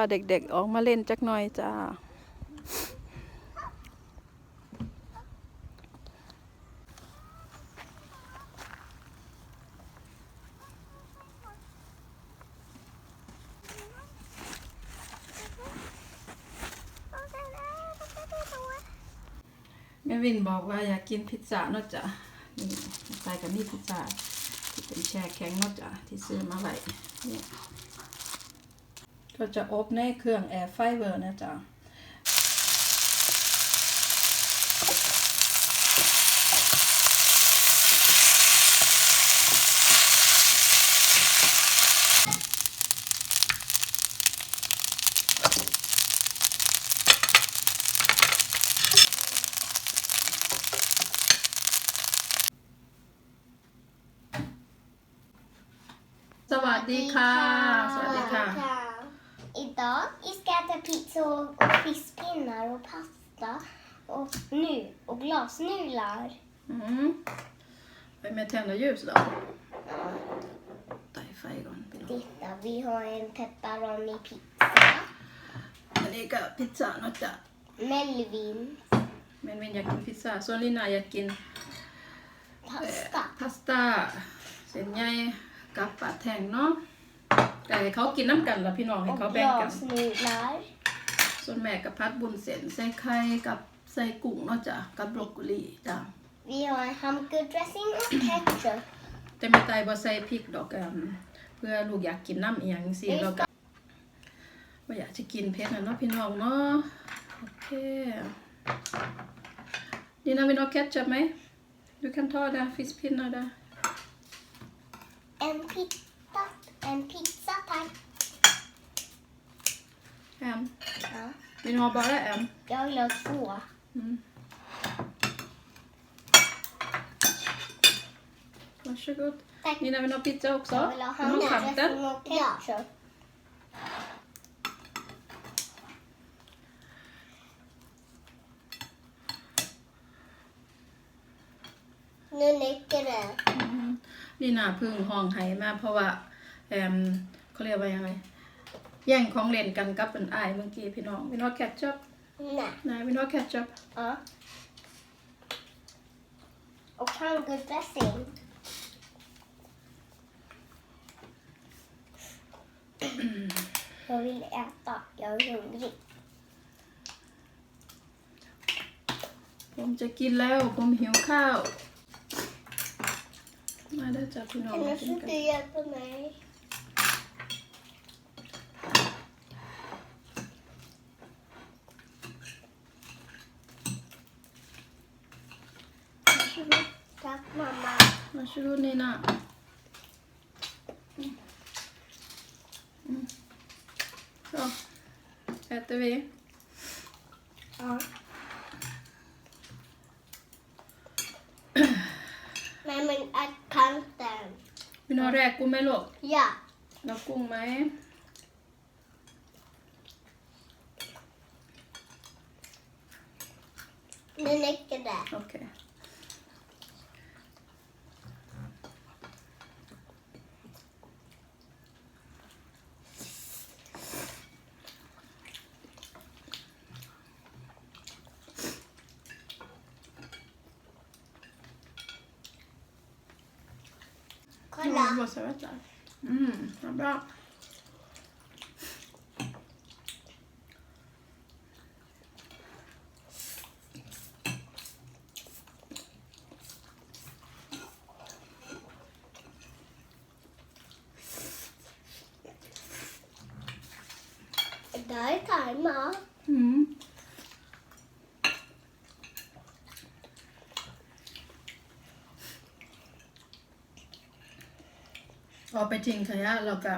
าเด็กๆออกมาเล่นจักหน่อยจ้า แม่วินบอกว่าอยากกินพิซซ่าเนาะจ้ะนี่ใส่กับนี่พิซซ่าที่เป็นแช่แข็งเนาะจ้ะที่ซื้อมาไว้นี่ ก็จะอบในเครื่องแอร์ไฟเบอร์นะจ๊ะสวัสดีค่ะ สวัสดีค่ะ Idag vi ska äta pizza och fiskpinnar och pasta och nu och glasnudlar. อืมไป med tända ljus då ไต่ไฟก่อนพี่น้อง Titta, vi har en pepperoni pizza. อันนี้ก็พิซซ่าเนาะจ้ะ Melvin แม่วินอยากกินพิซซ่าส่วนลินาอยากกิน pasta. พาสต้าเส้นใหญ่กับปลาแทงเนาะแต่ให้เขากินน้ำกันละพี่น้องให้ Och เขาแบ่งกัน glasnudlar. ส่วนแม่กับพัดบุญเส้นใส่ไข่กับใส่กุ้งเนาะจ้ะกับบรอกโคลีจ้ะ Vi har en hamburgardressing och ketchup. แต่ไม่ตายบ่ใส่พริกดอกกันเพื่อลูกอยากกินน้ำอีหยังสิเราก็ว่าอยากจะกินเผ็ดนะเนาะพี่น้องเนาะโอเคนี่นะ vill du ha ketchup med? Du kan ta den fiskpinnar där. En pizza, en pizza tack. En. Ja. Vill du ha bara en? Jag vill ha två. Mm. Varsågod. Tack. Nina vill du ha pizza också? Jag vill ha Vill du ha kanten? hamburgardressing och ketchup. Nu räcker det. นี่นาพึ่งห้องไห้มาเพราะว่าแอมเขาเรียกว่ายังไง แย่งของเล่นกันกับเป็นอายเมื่อกี้พี่น้องวินอแคทชัพ Nej. นะวินอแคทชัพ Ja. Och hamburgardressing. Jag vill äta. Jag är hungrig. ผมจะกินแล้วผมหิวข้าว มาได้อจ้ะพี่น้องมา Kan กิน du กัน inte hjälpa mig? Varsågod. Tack mamma. Varsågod Nina. Mm. Mm. Så, äter vi. Ja. Nej men ät kanten. Vill du ha räkor med låg? Ja. แล้วกุ้งไหม Nu räcker det. โอเค Kolla. Mm, måste jag veta. Mm, vad bra. Det här är thaimat. Mm. พอไปทิ้งขยะเราก็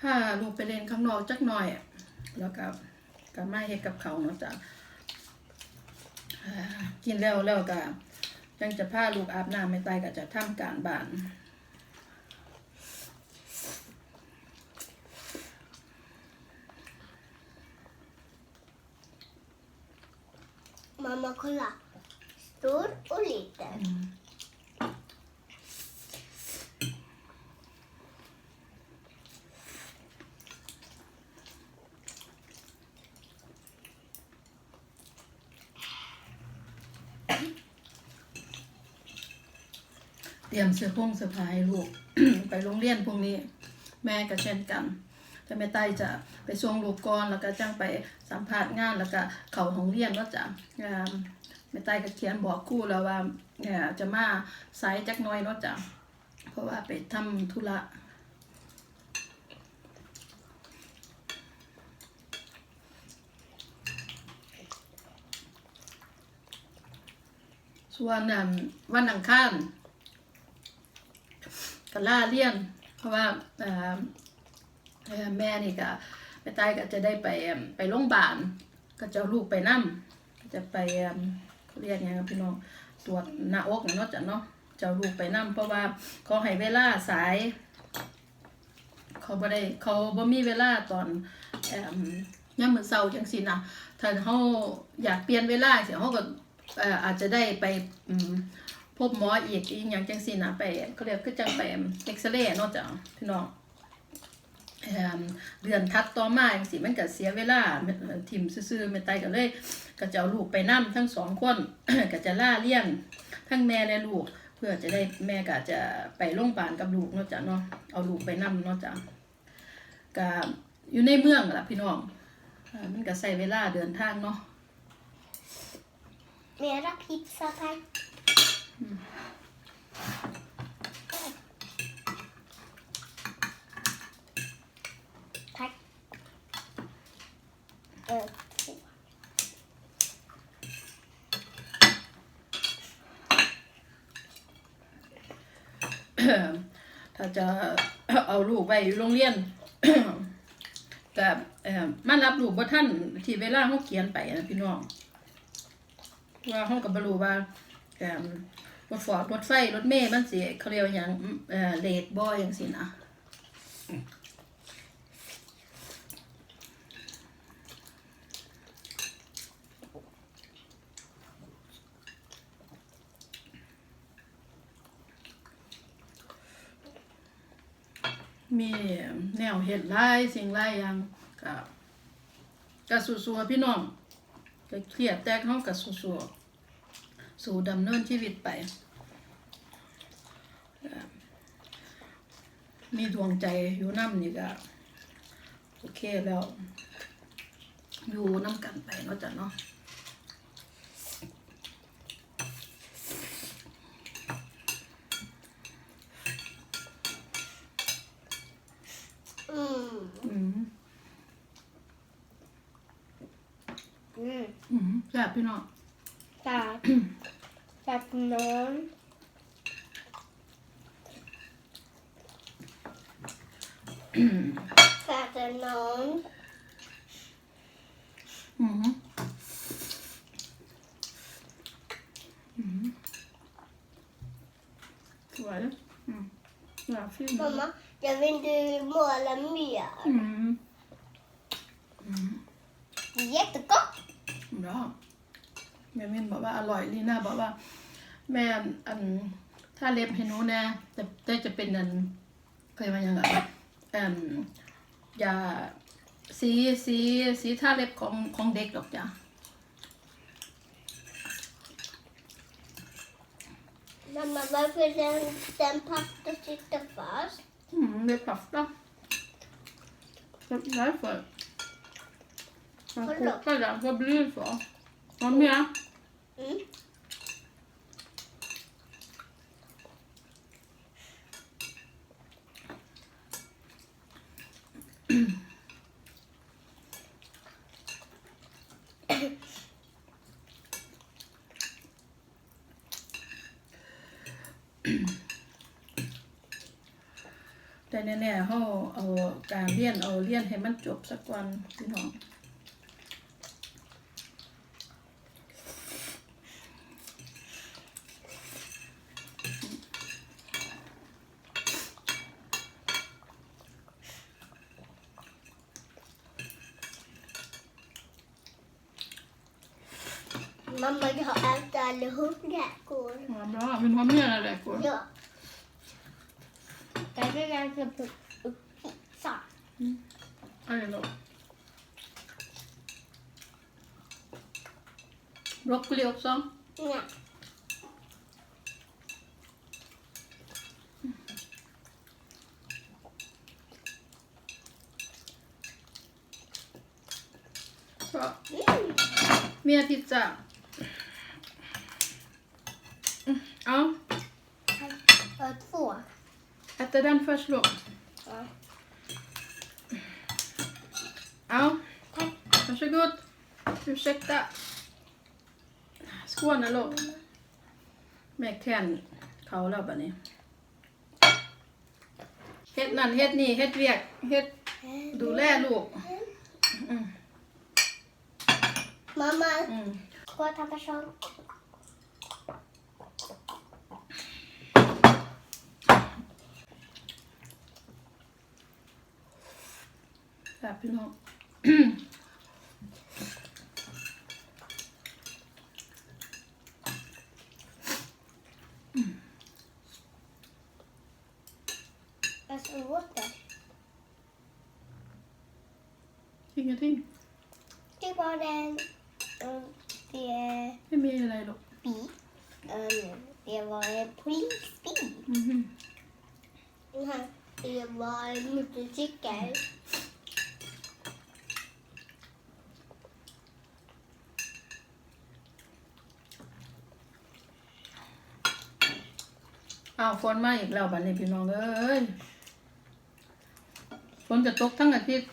พาลูกไปเล่นข้างนอกจักหน่อย แล้วก็ก็มาเฮ็ดกับเขาวเนาะจ้ะอ่ากินแล้วแล้วก็จังจะพาลูกอาบน้ำไม่ตายก็จะทำการบ้าน Mamma kolla. Stor och liten. รียมเสื้อผงเสื้อผ้าให้ลูก ไปโรงเรียนพรุ่งนี้ แม่ก็เช่นกันแต่แม่ใต้จะไปส่งลูกก่อนแล้วก็จ้างไปสัมภาษณ์งานแล้วก็เข้าห้องเรียนว่าจะแม่ใต้ก็เขียนบอกคู่แล้วว่าจะมาสายจักน้อยเนาะจ้ะเพราะว่าไปทำธุระส่วนอันวันอังคาร ก็ล่าเลี่ยน เพราะว่าเอ่อเอ่อแม่นี่ก็ไปตายก็จะได้ไปไปโรงพยาบาลก็จะลูกไปนั่ก็จะไปเขาเรียกไงครับพี่น้องตรวจหน้าอกเนาะจ้ะเนาะจะลูกไปนั่มเพราะว่าเขาให้เวลาสาย เขาบ่ได้เขาบ่มีเวลาตอนเอ่อยามมื้อเช้าจังซี่นะถ้าเฮาอยากเปลี่ยนเวลาสิเฮาก็เอ่ออาจจะได้ไปอืม พบหมออีกอีหยังจังซี่นะไปเขาเรียกคือจังไปเอ็กซเรย์นาะจ้ะพี่น้องเดือนถัดต่อมาจังซี่มันก็เสียเวลาทิมซื่อๆแม่ไตก็เลยก็จะเอาลูกไปนํทั้งสองคนก็จะล่าเลี้ยงทั้งแม่และลูก เพื่อจะได้แม่ก็จะไปโรงพยาบาลกับลูกนาะจ้ะเนาะเอาลูกไปนํเนาะจ้ะก็อยู่ในเมืองล่ะพี่น้องมันก็ใช้เวลาเดินทางเนาะ Mera ถ้าจะเอาลูกไปอยู่โรงเรียนก็เอ่อมารับลูกบ่ท่านที่เวลาเขาเขียนไปนะพี่น้อง ว่าเขาก็บ่รู้ว่าเอ่ รถฟอร์ดรถไฟ รถเมล์มันสิเขาเรียกว่าหยังเอ่อเลทบ่จังซี่นะมีแนวเห็ดหลายสิ่งหลายอย่างก็ก็สู้ๆพี่น้องก็เครียดแต่เขาก็สู้ๆ สู่ดำเนินชีวิตไปก็มีดวงใจอยู่น้ำนี่ก็โอเคแล้ว อยู่น้ำกันไปเนาะจ้ะเนาะ Mm. อืม Mm. อืมแซ่บพี่น้อง Tack. Tack någon. ตักน้องอืมอืมสวยอืมอยากฟิล์ม Mamma, jag vill du måla mer. อืม Jättegott. บราแม่มินบอก แม่อันถ้าเล็บให้หนูนะแต่แต่จะเป็นอันเคยมายังไงอันยาสีสีสีทาเล็บของของเด็กหรอกจ้ะ Mamma, varför den, den pasta sitter fast? Mm, det är pasta. Så därför. Man Vadå? kokar den, så blir det så. Vad mer? Mm. Đây แต่แน่ๆเขาเอาการเรียนเอาเรียนให้มันจบสักวันพี่น้อง Eller hundrakor. Ja, bra. Vill du ha mera räkor? Ja. Jag vill äta upp pizza. Mm. Aj då. Broccoli också? Nej. Så. Mm. Mer pizza. ยพิซซ่าอืมเอา Och två. äta den först då Ja. เอา Tack. varsågod ursäkta skål na ลูกแม่แค้นเขาแล้วบัดนี้เฮ็ดนั่นเฮ็ดนี่เฮ็ดเวียกเฮ็ดดูแลลูกอืม Mamma, อืม skål Tappersson. แบบพี่น้อง Vad så låter. ingenting Det var den. Och det är ไม่มีอะไรหรอก bil. Um, Det var en polisbil. อือฮึ Den här, Det var en motorcykel. อ้ เอาฝนมาอีกแล้วบัดนี้พี่น้องเอ้ยฝนจะตกทั้งอาทิตย์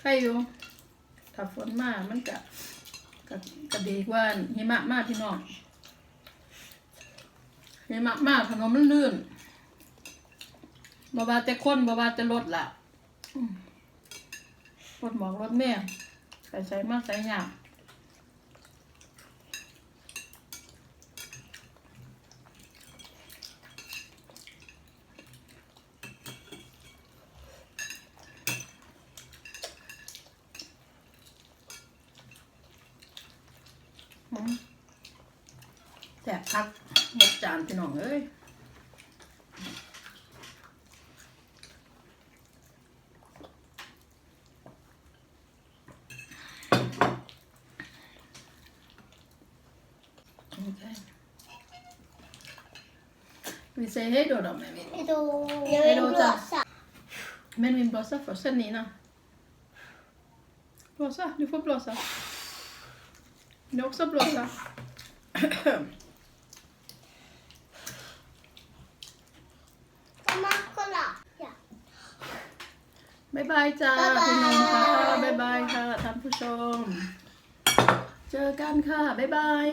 ใครอยู่ ถ้าฝนมามันจะก็ก็ดีกว่าหิมะมากพี่น้องหิมะมากถนนมันลื่นบ่ว่าแต่คนบ่ว่าแต่รถล่ะ รถหมอกรถแม่ใส่ใส่มากใส่ยากแสบพักหมดจานพี่น้องเอ้ย Vi säger hej då då, men vi, Hejdå. Jag Hejdå, vill Sam. blåsa. men vi blåser först. Sen Nina. Blåsa, du får blåsa. Du också blåsa. Mamma, kolla. Ja. บายบายจ้าบ๊ายบายพี่น้องค่ะบายบายค่ะท่านผู้ชม เจอกันค่ะบ๊ายบาย